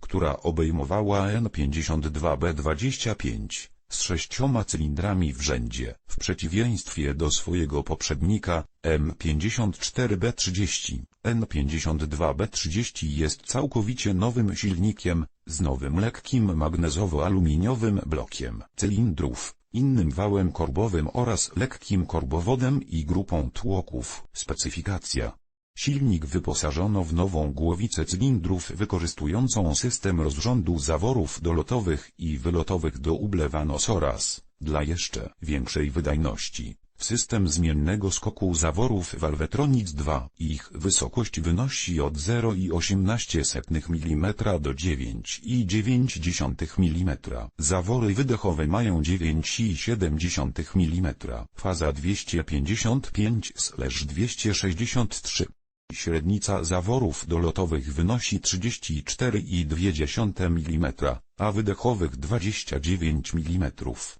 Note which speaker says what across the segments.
Speaker 1: która obejmowała N52B25, z sześcioma cylindrami w rzędzie, w przeciwieństwie do swojego poprzednika, M54B30. N52B30 jest całkowicie nowym silnikiem, z nowym lekkim magnezowo-aluminiowym blokiem cylindrów, innym wałem korbowym oraz lekkim korbowodem i grupą tłoków. Specyfikacja Silnik wyposażono w nową głowicę cylindrów wykorzystującą system rozrządu zaworów dolotowych i wylotowych do ublewanos oraz, dla jeszcze większej wydajności, w system zmiennego skoku zaworów Valvetronics 2. Ich wysokość wynosi od 0,18 mm do 9,9 mm. Zawory wydechowe mają 9,7 mm. Faza 255/263. Średnica zaworów dolotowych wynosi 34,2 mm, a wydechowych 29 mm.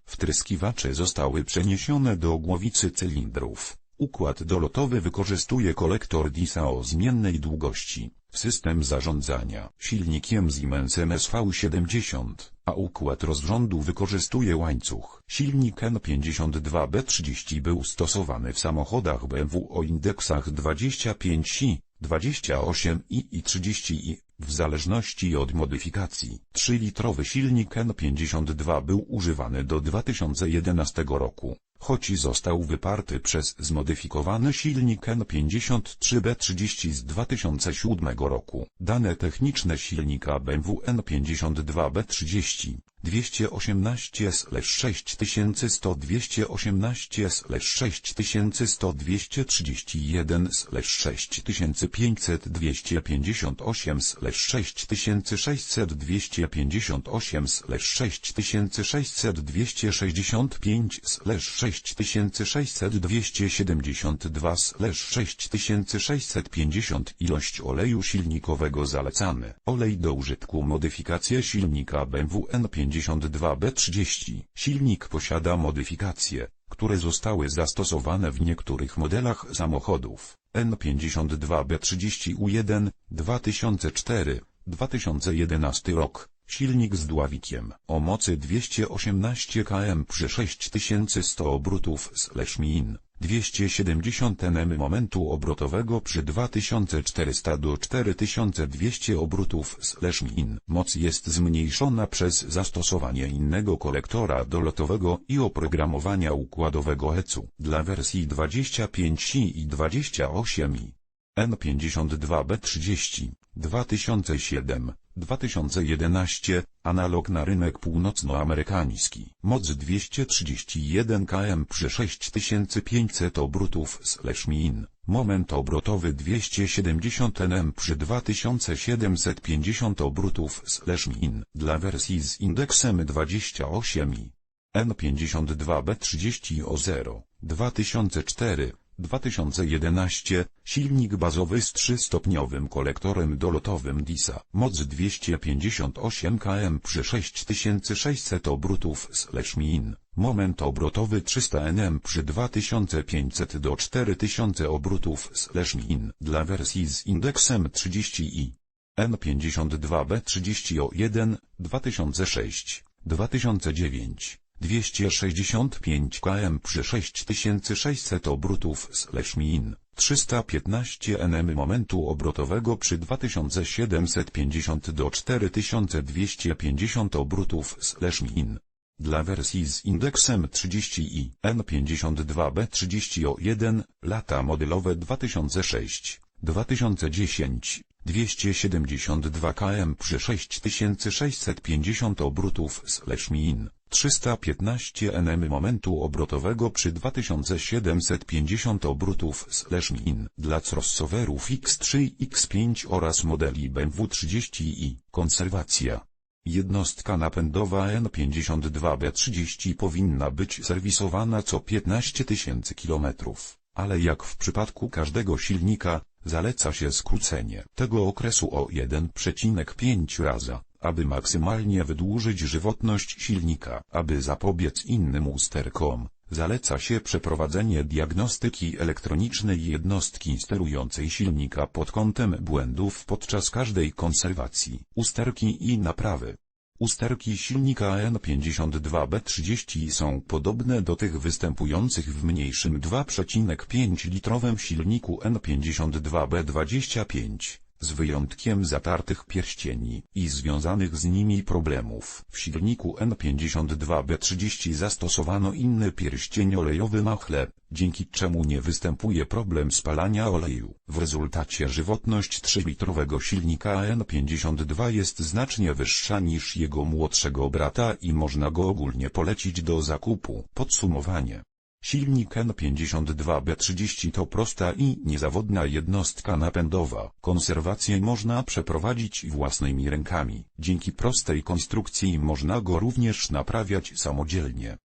Speaker 1: Wtryskiwacze zostały przeniesione do głowicy cylindrów. Układ dolotowy wykorzystuje kolektor DISA o zmiennej długości. System zarządzania silnikiem Siemens MSV70, a układ rozrządu wykorzystuje łańcuch. Silnik N52B30 był stosowany w samochodach BMW o indeksach 25i, 28i i 30i, w zależności od modyfikacji. 3-litrowy silnik N52 był używany do 2011 roku, choć został wyparty przez zmodyfikowany silnik N53B30 z 2007 roku. Dane techniczne silnika BMW N52B30 218 6100 218 6100 231 6500 258 6600 258 6600 265 6600 272 6650 Ilość oleju silnikowego zalecany. Olej do użytku modyfikacja silnika BMW N52B30. Silnik posiada modyfikacje, które zostały zastosowane w niektórych modelach samochodów. N52B30U1, 2004, 2011 rok. Silnik z dławikiem o mocy 218 km przy 6100 obrotów slash min. 270 Nm momentu obrotowego przy 2400 do 4200 obrotów slash min. Moc jest zmniejszona przez zastosowanie innego kolektora dolotowego i oprogramowania układowego ECU dla wersji 25i i 28i. N52B30 2007 2011 analog na rynek północnoamerykański. Moc 231 km przy 6500 obrotów slash min. Moment obrotowy 270 Nm przy 2750 obrotów slash min. Dla wersji z indeksem 28i. N52B30 o 0 2004 2011, silnik bazowy z trzystopniowym kolektorem dolotowym DISA, moc 258 km przy 6600 obrotów slash min, moment obrotowy 300 Nm przy 2500 do 4000 obrotów slash min, dla wersji z indeksem 30i. N52B30O1, 2006, 2009. 265 km przy 6600 obrotów slash min, 315 Nm momentu obrotowego przy 2750 do 4250 obrotów slash min. Dla wersji z indeksem 30i N52B30O1, lata modelowe 2006, 2010, 272 km przy 6650 obrotów slash min. 315 Nm momentu obrotowego przy 2750 obrotów slash min dla crossoverów X3 i X5 oraz modeli BMW 30i. Konserwacja Jednostka napędowa N52B30 powinna być serwisowana co 15 tysięcy kilometrów, ale jak w przypadku każdego silnika, zaleca się skrócenie tego okresu o 1,5 raza, aby maksymalnie wydłużyć żywotność silnika. Aby zapobiec innym usterkom, zaleca się przeprowadzenie diagnostyki elektronicznej jednostki sterującej silnika pod kątem błędów podczas każdej konserwacji, usterki i naprawy. Usterki silnika N52B30 są podobne do tych występujących w mniejszym 2,5-litrowym silniku N52B25, z wyjątkiem zatartych pierścieni i związanych z nimi problemów. W silniku N52B30 zastosowano inny pierścień olejowy Machle, dzięki czemu nie występuje problem spalania oleju. W rezultacie żywotność 3-litrowego silnika N52 jest znacznie wyższa niż jego młodszego brata i można go ogólnie polecić do zakupu. Podsumowanie. Silnik N52B30 to prosta i niezawodna jednostka napędowa. Konserwację można przeprowadzić własnymi rękami. Dzięki prostej konstrukcji można go również naprawiać samodzielnie.